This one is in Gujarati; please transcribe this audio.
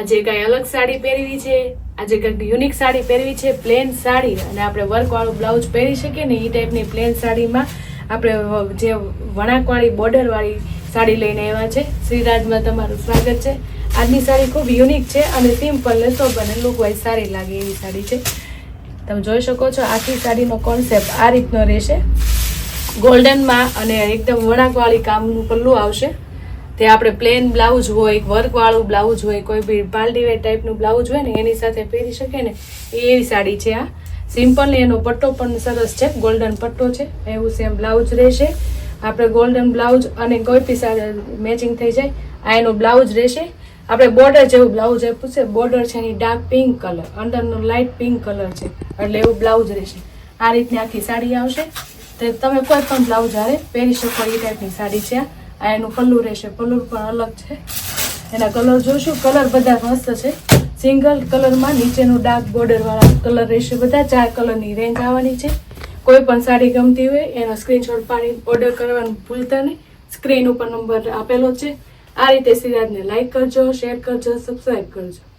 આજે કઈ અલગ સાડી પહેરવી છે, આજે કંઈક યુનિક સાડી પહેરવી છે પ્લેન સાડી. અને આપણે વર્ક વાળું બ્લાઉઝ પહેરી શકીએ ને, એ ટાઈપની પ્લેન સાડીમાં આપણે જે વણાકવાળી બોર્ડરવાળી સાડી લઈને આવ્યા છે. શ્રીરાજમાં તમારું સ્વાગત છે. આજની સાડી ખૂબ યુનિક છે અને સિમ્પલ ને સોબર અને લુક સારી લાગે એવી સાડી છે. તમે જોઈ શકો છો આખી સાડીનો કોન્સેપ્ટ આ રીતનો રહેશે. ગોલ્ડનમાં અને એકદમ વણાકવાળી કામનું પલ્લું આવશે. તે આપણે પ્લેન બ્લાઉઝ હોય વર્કવાળું બ્લાઉઝ હોય, કોઈ બી પાલડીવેર ટાઈપનું બ્લાઉઝ હોય ને, એની સાથે પહેરી શકે ને, એ એવી સાડી છે આ. સિમ્પલ એનો પટ્ટો પણ સરસ છે ગોલ્ડન પટ્ટો છે, એવું સેમ બ્લાઉઝ રહેશે. આપણે ગોલ્ડન બ્લાઉઝ અને કોઈ પી સાથે મેચિંગ થઈ જાય, આ એનો બ્લાઉઝ રહેશે. આપણે બોર્ડર જેવું બ્લાઉઝ આપ્યું છે બોર્ડર છે એની ડાર્ક પિંક કલર અંદરનો લાઇટ પિંક કલર છે, એટલે એવું બ્લાઉઝ રહેશે. આ રીતની આખી સાડી આવશે. તો તમે કોઈ પણ બ્લાઉઝ હારે પહેરી શકો, એ ટાઈપની સાડી છે આ. આ એનું પલ્લું રહેશે પલ્લું પણ અલગ છે. એના કલર જોશું. કલર બધા મસ્ત છે. સિંગલ કલરમાં નીચેનું ડાર્ક બોર્ડરવાળા કલર રહેશે બધા. ચાર કલરની રેન્જ આવવાની છે. કોઈ પણ સાડી ગમતી હોય, એનો સ્ક્રીનશોટ પાડી ઓર્ડર કરવાનું ભૂલતા નહીં. સ્ક્રીન ઉપર નંબર આપેલો છે. આ રીતે સિરાજને લાઇક કરજો શેર કરજો સબસ્ક્રાઈબ કરજો.